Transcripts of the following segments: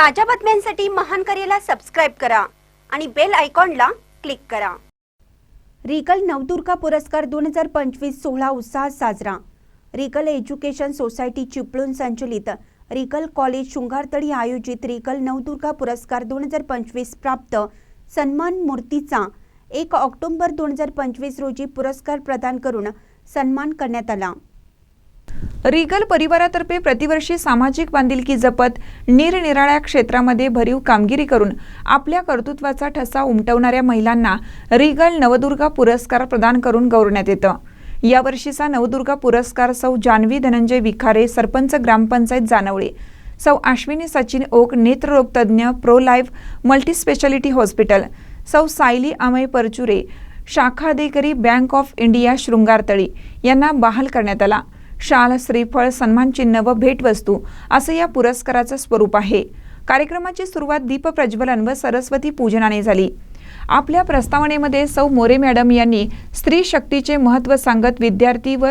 ताज्या बातम्यांसाठी महान करेला सबस्क्राईब करा आणि बेल आयकॉनला क्लिक करा. रिकल नवदुर्गा पुरस्कार दोन हजार पंचवीस सोहळा उत्साहात साजरा. रिकल एज्युकेशन सोसायटी चिपळूण संचलित रिकल कॉलेज शृंगारतळी आयोजित रिकल नवदुर्गा पुरस्कार दोन हजार पंचवीस प्राप्त सन्मान मूर्तीचा एक ऑक्टोंबर दोन हजार पंचवीस रोजी पुरस्कार प्रदान करून सन्मान करण्यात आला. रिगल परिवारातर्फे प्रतिवर्षी सामाजिक बांधिलकी जपत निरनिराळ्या क्षेत्रामध्ये भरीव कामगिरी करून आपल्या कर्तृत्वाचा ठसा उमटवणाऱ्या महिलांना रिगल नवदुर्गा पुरस्कार प्रदान करून गौरवण्यात येतं. यावर्षीचा नवदुर्गा पुरस्कार सौ जानवी धनंजय विखारे सरपंच ग्रामपंचायत जानवळे सौ अश्विनी सचिन ओक नेत्ररोगतज्ञ प्रो लाईफ मल्टीस्पेशालिटी हॉस्पिटल सौ सायली अमय परचुरे शाखा अधिकारी बँक ऑफ इंडिया शृंगारतळी यांना बहाल करण्यात आला. शाल श्रीफळ सन्मानचिन्ह व भेटवस्तू असं या पुरस्काराचं स्वरूप आहे. कार्यक्रमाची सुरुवात दीप प्रज्वलन व सरस्वती पूजनाने झाली. आपल्या प्रस्तावनेमध्ये सौ मोरे मॅडम यांनी स्त्री शक्तीचे महत्त्व सांगत विद्यार्थी व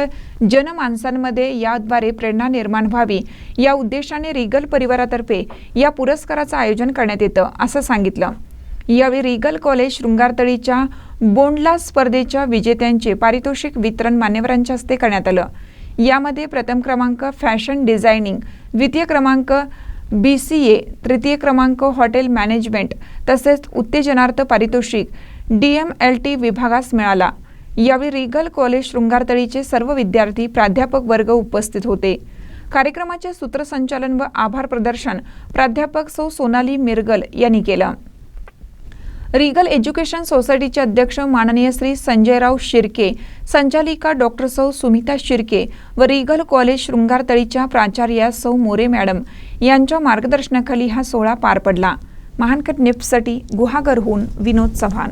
जनमानसांमध्ये याद्वारे प्रेरणा निर्माण व्हावी या उद्देशाने रिगल परिवारातर्फे या पुरस्काराचं आयोजन करण्यात येतं असं सांगितलं. यावेळी रिगल कॉलेज शृंगारतळीच्या बोंडला स्पर्धेच्या विजेत्यांचे पारितोषिक वितरण मान्यवरांच्या हस्ते करण्यात आलं. यामध्ये प्रथम क्रमांक फॅशन डिझायनिंग द्वितीय क्रमांक बी सी ए तृतीय क्रमांक हॉटेल मॅनेजमेंट तसेच उत्तेजनार्थ पारितोषिक डी एम एल टी विभागास मिळाला. यावेळी रिगल कॉलेज शृंगारतळीचे सर्व विद्यार्थी प्राध्यापक वर्ग उपस्थित होते. कार्यक्रमाचे सूत्रसंचालन व आभार प्रदर्शन प्राध्यापक सौ सोनाली मिरगल यांनी केलं. रिगल एज्युकेशन सोसायटीचे अध्यक्ष माननीय श्री संजयराव शिर्के संचालिका डॉक्टर सौ सुमिता शिर्के व रिगल कॉलेज शृंगारतळीच्या प्राचार्या सौ मोरे मॅडम यांच्या मार्गदर्शनाखाली हा सोहळा पार पडला. महानकट निफ्टसाठी गुहागरहून विनोद चव्हाण.